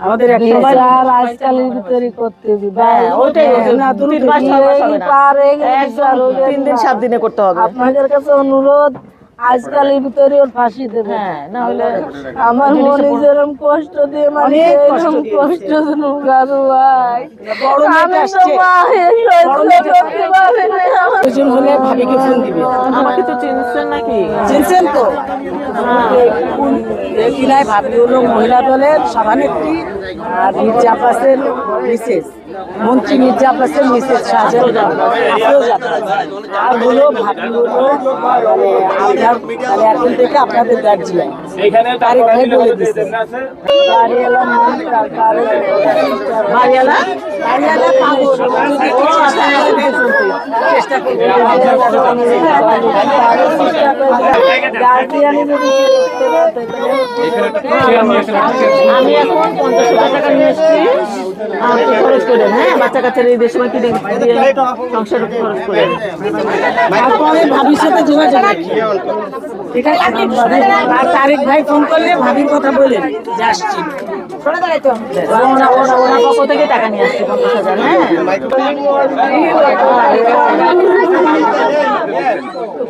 আমাদের করতে ওইটাই হবে তিন দিন সাত দিনে করতে হবে। আপনাদের কাছে অনুরোধ আজকালের ভিতরে ওর ফাঁসি দেবে। হ্যাঁ না হলে আমার মনে যেরকম কষ্ট দিয়ে মানে এরকম কষ্ট ভাই। প্রয়োজন হলে ভাবিকে ফোন দিবে। আমাকে তো চিনছেন নাকি? চিনছেন তো? কিনায় ভাবি হলো মহিলা দলের সভানেত্রী আর মির্জা আব্বাসের মিসেস। মন্ত্রী মির্জা আব্বাসের মিসেস শাহজাহান আফরোজ আব্বাস। আর হলো ভাবি মানে আপনার মানে এখন থেকে আপনাদের গার্জিয়ান তারিখ ভাই বলে দিচ্ছে চেষ্টা করবে। আমি এখন পঞ্চাশ টাকা নিয়ে এসেছি। আপনি খরচ করেন হ্যাঁ? বাচ্চা কাচ্চার এই দেশের সময় কিনে সংসার খরচ করেন তারপরে ভাবির সাথে যোগাযোগ ঠিক আছে? আর তারিক ভাই ফোন করলে ভাবির কথা বলেন। যে আসছি। পক্ষ থেকে টাকা নিয়ে আসছে পঞ্চাশ হাজার হ্যাঁ ওর মার চেয়ে কষ্ট পেতে কি করে সহ্য করব? আজকা দিন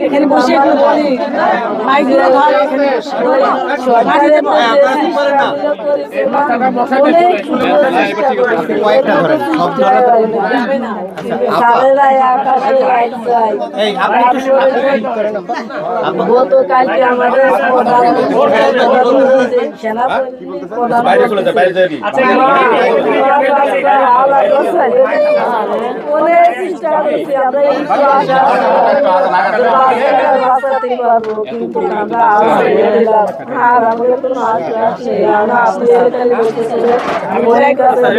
এখানে বসে একটু বলি মাইগুলো ধর এখানে সরকারের গতকালকে আমাদের আমরা এই আমরা আর আমরা আপনি মনে করেন